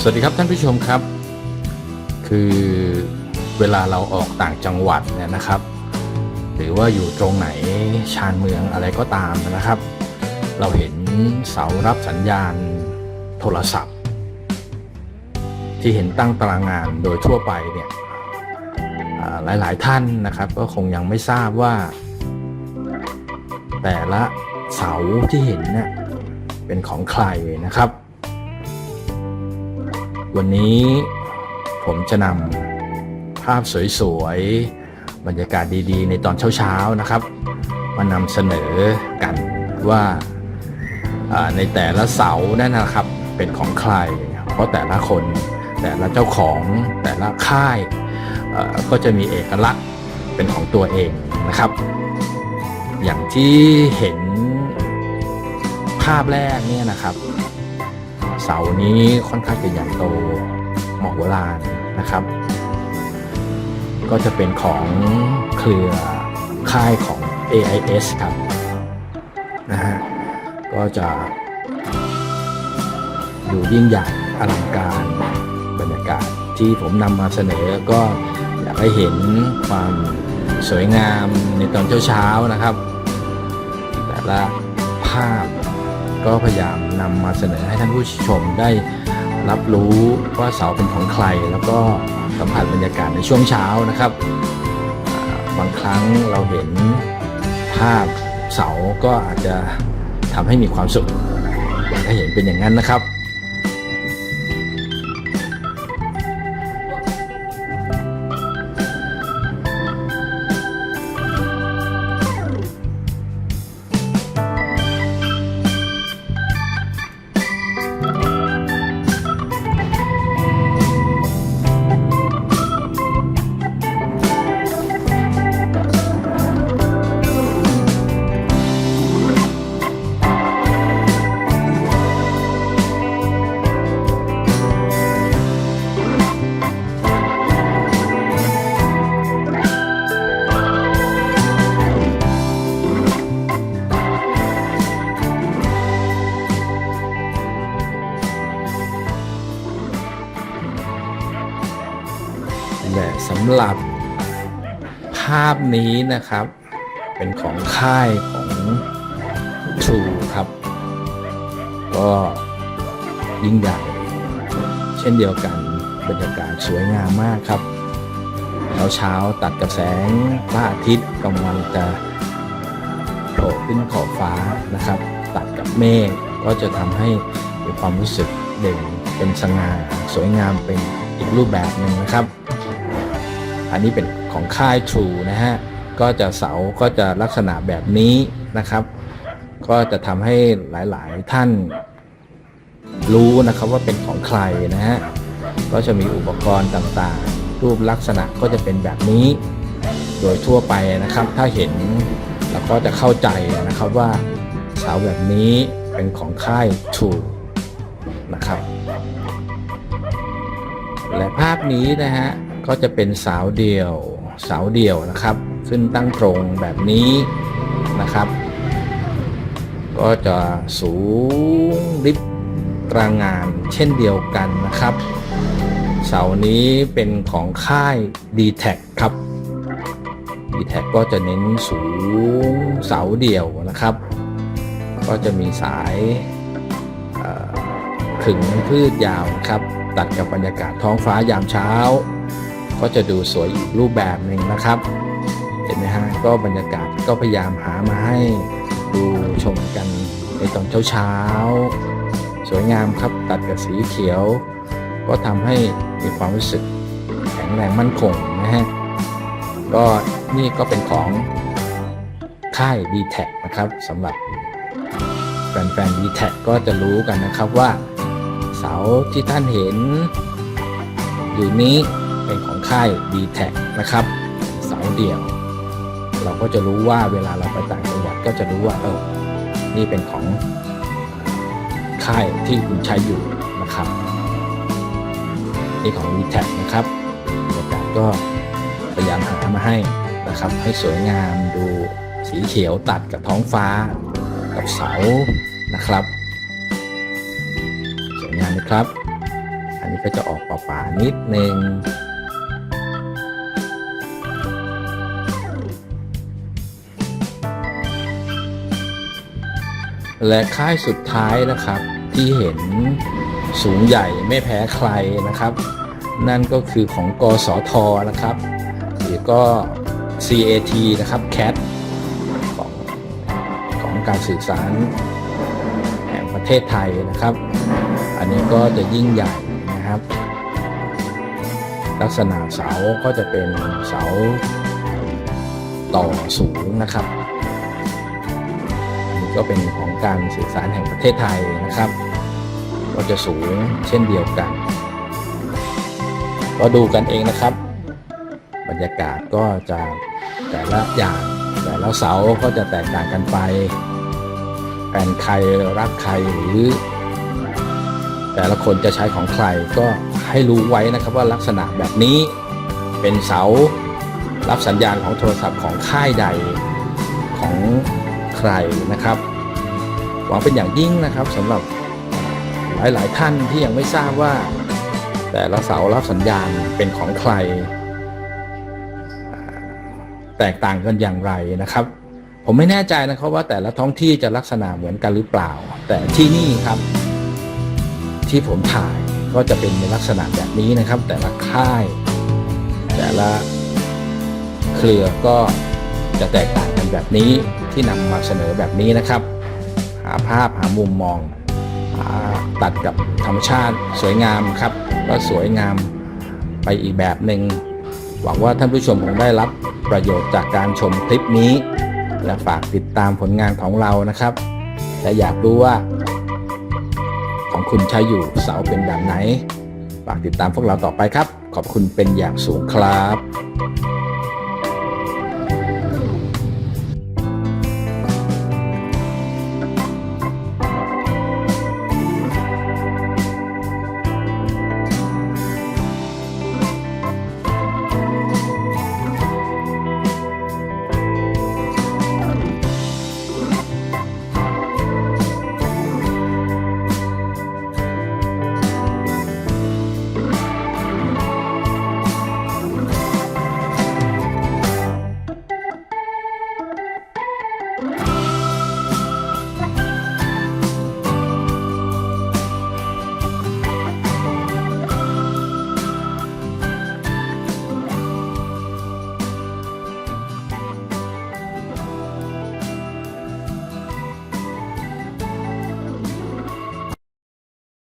สวัสดีครับท่านผู้ชมครับ คือเวลาเราออกต่างจังหวัดเนี่ยนะครับ หรือว่าอยู่ตรงไหนชานเมืองอะไรก็ตามนะครับ เราเห็นเสารับสัญญาณโทรศัพท์ ที่เห็นตั้งตารางงานโดยทั่วไปเนี่ยอ่าหลาย ๆ ท่านนะครับก็คงยังไม่ทราบว่า แต่ละเสาที่เห็นเนี่ยเป็นของใครนะครับ วันนี้ผมจะนำภาพสวยๆ บรรยากาศดีๆ ในตอนเช้าๆ นะครับ มานำเสนอกันว่าในแต่ละเสานั่นนะครับเป็นของใคร เพราะแต่ละคนแต่ละเจ้าของแต่ละค่ายก็จะมีเอกลักษณ์เป็นของตัวเองนะครับ อย่างที่เห็นภาพแรกเนี่ยนะครับ เสานี้ค่อนข้างจะใหญ่โตมโหฬารนะครับ ก็จะเป็นของเครือค่ายของ AIS ครับนะฮะก็จะดูยิ่งใหญ่อลังการบรรยากาศที่ผมนำมาเสนอก็อยากให้เห็นความสวยงามในตอนเช้าๆนะครับ แต่ละภาพ ก็พยายามนำมาเสนอให้ท่านผู้ชมได้รับรู้ว่าเสาเป็นของใคร แล้วก็สัมผัสบรรยากาศในช่วงเช้านะครับ บางครั้งเราเห็นภาพเสาก็อาจจะทำให้มีความสุขอยากให้เห็นเป็นอย่างนั้นนะครับ และสำหรับภาพนี้นะครับ เป็นของค่ายของ True ครับ ก็ยิ่งใหญ่เช่นเดียวกันบรรยากาศสวยงามมากครับเช้าเช้าๆตัดกับแสงพระอาทิตย์กำลังจะโผล่ขึ้นขอบฟ้านะครับ ตัดกับเมฆก็จะทำให้มีความรู้สึกเด่นเป็นสง่าสวยงามเป็นอีกรูปแบบหนึ่งนะครับ อันนี้เป็นของค่าย True นะฮะ ก็จะเสาก็จะลักษณะแบบนี้นะครับ ก็จะทำให้หลายๆท่านรู้นะครับว่าเป็นของใครนะฮะ ก็จะมีอุปกรณ์ต่างๆ รูปลักษณะก็จะเป็นแบบนี้ โดยทั่วไปนะครับ ถ้าเห็นเราก็จะเข้าใจนะครับว่าเสาแบบนี้เป็นของค่าย True นะครับและภาพนี้นะฮะ ก็จะเป็นเสาเดี่ยวเสาเดี่ยวนะครับ ขึ้นตั้งตรงแบบนี้นะครับ ก็จะสูงริบตรางานเช่นเดียวกันนะครับ เสานี้เป็นของค่าย d t แทครับ d t แทก็จะเน้นสูงเสาเดี่ยวนะครับ ก็จะมีสายขึงพืชยาวนะครับ ตัดกับบรรยากาศท้องฟ้ายามเช้า ก็จะดูสวยอีกรูปแบบหนึ่งนะครับ เห็นไหมฮะก็บรรยากาศก็พยายามหามาให้ดูชมกันในตอนเช้าๆ สวยงามครับตัดกับสีเขียว ก็ทำให้มีความรู้สึกแข็งแรงมั่นคงนะฮะก็นี่ก็เป็นของค่าย d t แทนะครับสำหรับแฟนๆ d t แทก็จะรู้กันนะครับว่าเสาที่ท่านเห็นอยู่นี้ เป็นของค่าย d t แทนะครับเสาเดี่ยว เราก็จะรู้ว่าเวลาเราไปต่างจังหวัดก็จะรู้ว่าเออนี่เป็นของค่ายที่คุณใช้อยู่นะครับนี่ของ d t แทนะครับบรรยากาศก็พยายามหามาให้นะครับ ให้สวยงามดูสีเขียวตัดกับท้องฟ้า กับเสานะครับสวยงามนะครับออันนี้ก็จะออกป่าๆนิดนึง และค่ายสุดท้ายนะครับที่เห็นสูงใหญ่ไม่แพ้ใครนะครับ นั่นก็คือของกสทนะครับหรือก็ CAT นะครับ CAT ของของการสื่อสารแห่งประเทศไทยนะครับ อันนี้ก็จะยิ่งใหญ่นะครับ ลักษณะเสาก็จะเป็นเสาต่อสูงนะครับ ก็เป็นของการสื่อสารแห่งประเทศไทยนะครับ ก็จะสูงเช่นเดียวกัน ก็ดูกันเองนะครับ บรรยากาศก็จะแต่ละอย่างแต่ละเสาก็จะแตกต่างกันไปแฟนใครรักใครหรือ แต่ละคนจะใช้ของใครก็ให้รู้ไว้นะครับว่าลักษณะแบบนี้เป็นเสารับสัญญาณของโทรศัพท์ของค่ายใดของ ใครนะครับหวังเป็นอย่างยิ่งนะครับสำหรับหลาย ๆ ท่านที่ยังไม่ทราบว่า แต่ละเสารับสัญญาณเป็นของใคร แตกต่างกันอย่างไรนะครับ ผมไม่แน่ใจนะครับว่าแต่ละท้องที่จะลักษณะเหมือนกันหรือเปล่า แต่ที่นี่ครับ ที่ผมถ่ายก็จะเป็นในลักษณะแบบนี้นะครับ แต่ละค่าย แต่ละเครือก็ จะแตกต่างกันแบบนี้ที่นำมาเสนอแบบนี้นะครับ หาภาพหามุมมองหาตัดกับธรรมชาติสวยงามครับก็สวยงามไปอีกแบบหนึ่งหวังว่าท่านผู้ชมคงได้รับประโยชน์จากการชมคลิปนี้ และฝากติดตามผลงานของเรานะครับและอยากรู้ว่า ของคุณใช้อยู่เสาเป็นแบบไหนฝากติดตามพวกเราต่อไปครับ ขอบคุณเป็นอย่างสูงครับ